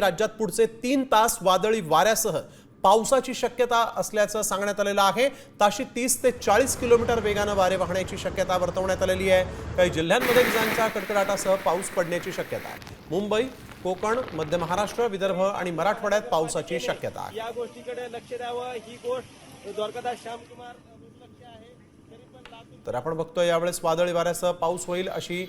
राज्यात पुढचे तीन तास वादळी वाऱ्यासह पावसाची शक्यता असल्याचं सांगण्यात आलेलं आहे. ताशी तीस ते चाळीस किलोमीटर वेगानं वारे वाहण्याची शक्यता वर्तवण्यात आलेली आहे. काही जिल्ह्यांमध्ये विजांच्या कडकडाटासह पाऊस पडण्याची शक्यता आहे. मुंबई कोकण मध्य महाराष्ट्र विदर्भ आणि मराठवाड्यात पावसाची शक्यता या गोष्टीकडे लक्ष द्यावं. ही गोष्ट द्वारकादास श्यामकुमार तर आपण बघतोय यावेळेस वादळी वाऱ्यासह पाऊस होईल अशी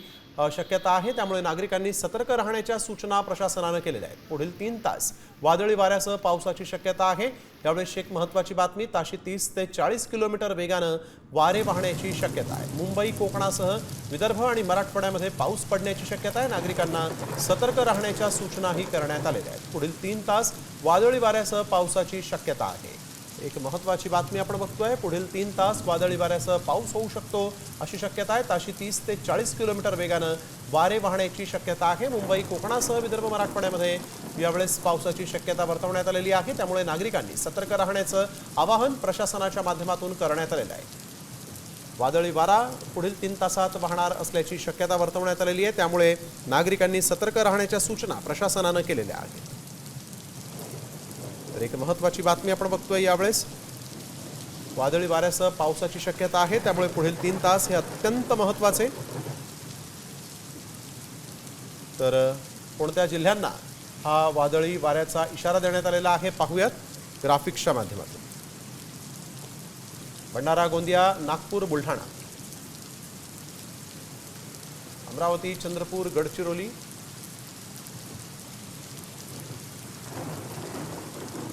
शक्यता आहे. त्यामुळे नागरिकांनी सतर्क राहण्याच्या सूचना प्रशासनानं केलेल्या आहेत. पुढील तीन तास वादळी वाऱ्यासह पावसाची शक्यता आहे. यावेळेस एक महत्वाची बातमी ताशी तीस ते चाळीस किलोमीटर वेगानं वारे वाहण्याची शक्यता आहे. मुंबई कोकणासह विदर्भ आणि मराठवाड्यामध्ये पाऊस पडण्याची शक्यता आहे. नागरिकांना सतर्क राहण्याच्या सूचनाही करण्यात आलेल्या आहेत. पुढील तीन तास वादळी वाऱ्यासह पावसाची शक्यता आहे. एक महत्त्वाची बातमी आपण बघतोय. पुढील तीन तास वादळी वाऱ्यासह पाऊस होऊ शकतो अशी शक्यता आहे. ताशी तीस ते चाळीस किलोमीटर वेगानं वारे वाहण्याची शक्यता आहे. मुंबई कोकणासह विदर्भ मराठवाड्यामध्ये यावेळेस पावसाची शक्यता वर्तवण्यात आलेली आहे. त्यामुळे नागरिकांनी सतर्क राहण्याचं आवाहन प्रशासनाच्या माध्यमातून करण्यात आलेलं आहे. वादळी वारा पुढील तीन तासात वाहणार असल्याची शक्यता वर्तवण्यात आलेली आहे. त्यामुळे नागरिकांनी सतर्क राहण्याच्या सूचना प्रशासनानं केलेल्या आहेत. तर एक महत्वाची बातमी आपण बघतोय यावेळेस. वादळी वाऱ्यासह पावसाची शक्यता आहे त्यामुळे पुढील तीन तास हे अत्यंत महत्त्वाचे तर कोणत्या जिल्ह्यांना हा वादळी वाऱ्याचा इशारा देण्यात आलेला आहे पाहूयात ग्राफिक्सच्या माध्यमातून. भंडारा गोंदिया नागपूर बुलढाणा. अमरावती चंद्रपूर गडचिरोली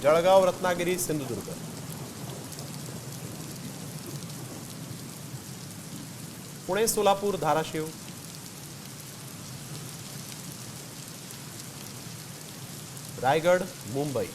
जळगाव रत्नागिरी सिंधुदुर्ग. पुणे सोलापूर धाराशिव. रायगड मुंबई.